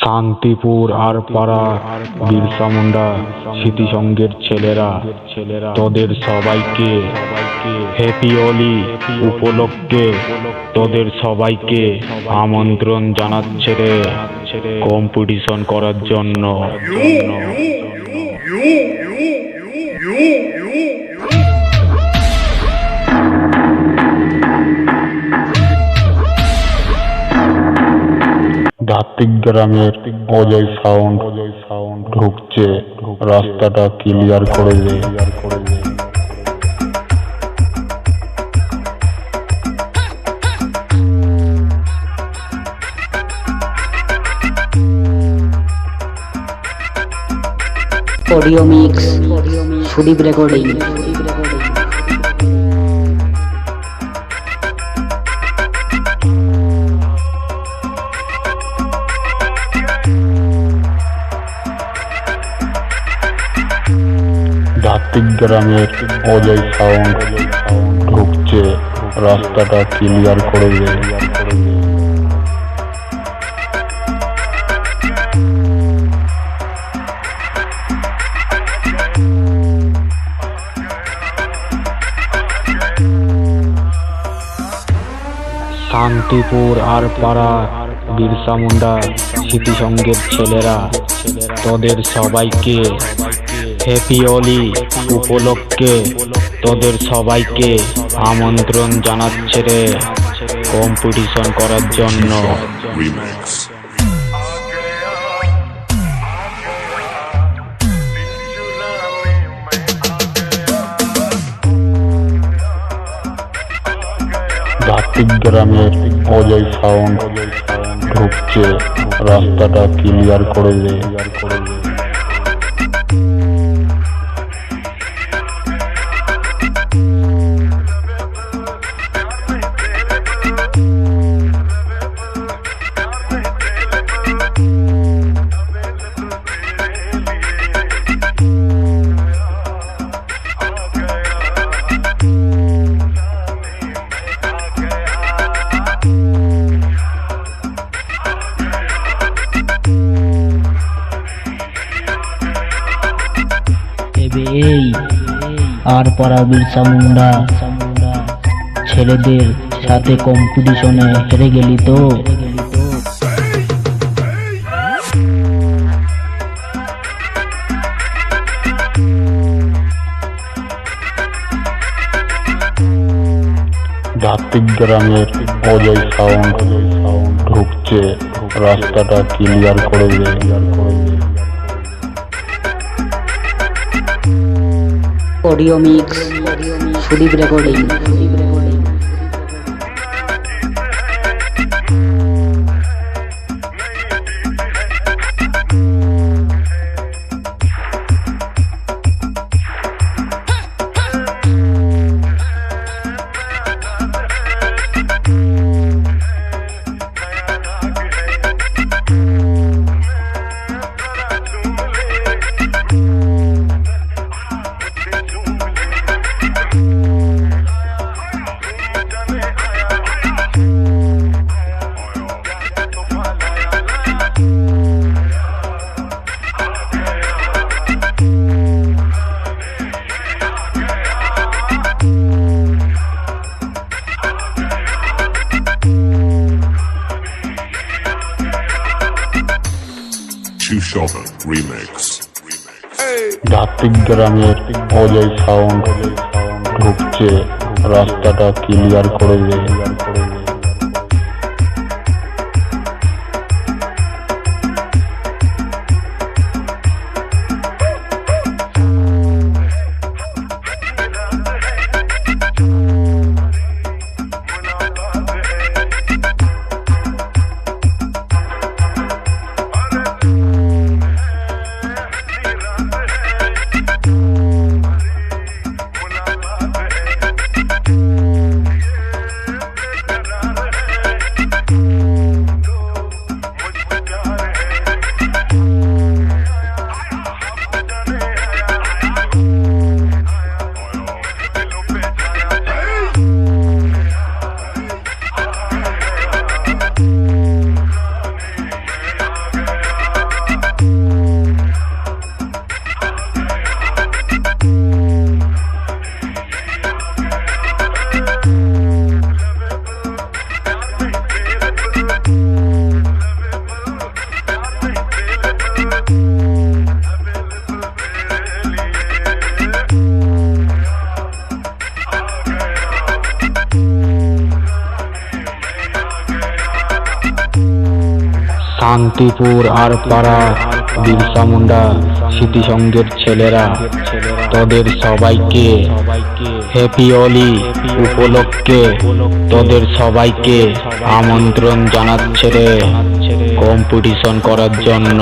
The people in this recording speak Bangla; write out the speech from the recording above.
শান্তিপুর আর পাড়া বিরসা মুন্ডা স্মৃতিসংঘের ছেলেরা, তোদের সবাইকে হ্যাপি অলি উপলক্ষে তোদের সবাইকে আমন্ত্রণ জানাচ্ছে রে কম্পিটিশন করার জন্য। ধাত্বিক গ্রামের অজয় সাউন্ড অজয় সাউন্ড ঢুকছে। রাস্তাটা ক্লিয়ার করে দে। করে দে অডিও মিক্স সুদীপ রেকর্ডিং ধাত্বিক গ্রামের অজয় সাউন্ড ঢুকছে। রাস্তাটা ক্লিয়ার করে দে। শান্তিপুর আর পাড়া, বিরসা মুন্ডা, স্মৃতিসংঘের ছেলেরা, তোদের সবাইকে হ্যাপি অলি উপলক্ষে তোদের সবাইকে আমন্ত্রণ জানাচ্ছে রে কম্পিটিশন করার জন্য। গ্রামের অজয় সাউন্ড ঢুকছে, রাস্তাটা ক্লিয়ার করে দে। এই আর পাড়া বিরসা মুন্ডা ছেলেদের সাথে কম্পিটিশনে হেরে গেলি তো। ধাত্বিক গ্রামের অজয় সাউন্ড ঢুকছে, রাস্তাটা ক্লিয়ার করে দে। Audio mix Sudip recording. Two Remix. গ্রামের অজয় সাউন্ড ঢুকছে রাস্তাটা ক্লিয়ার করে দে শান্তিপুর আর পাড়া বিরসা মুন্ডা, স্মৃতি সংঘের ছেলেরা, তোদের সবাইকে হ্যাপি অলি উপলক্ষে তোদের সবাইকে আমন্ত্রণ জানাচ্ছে রে কম্পিটিশন করার জন্য।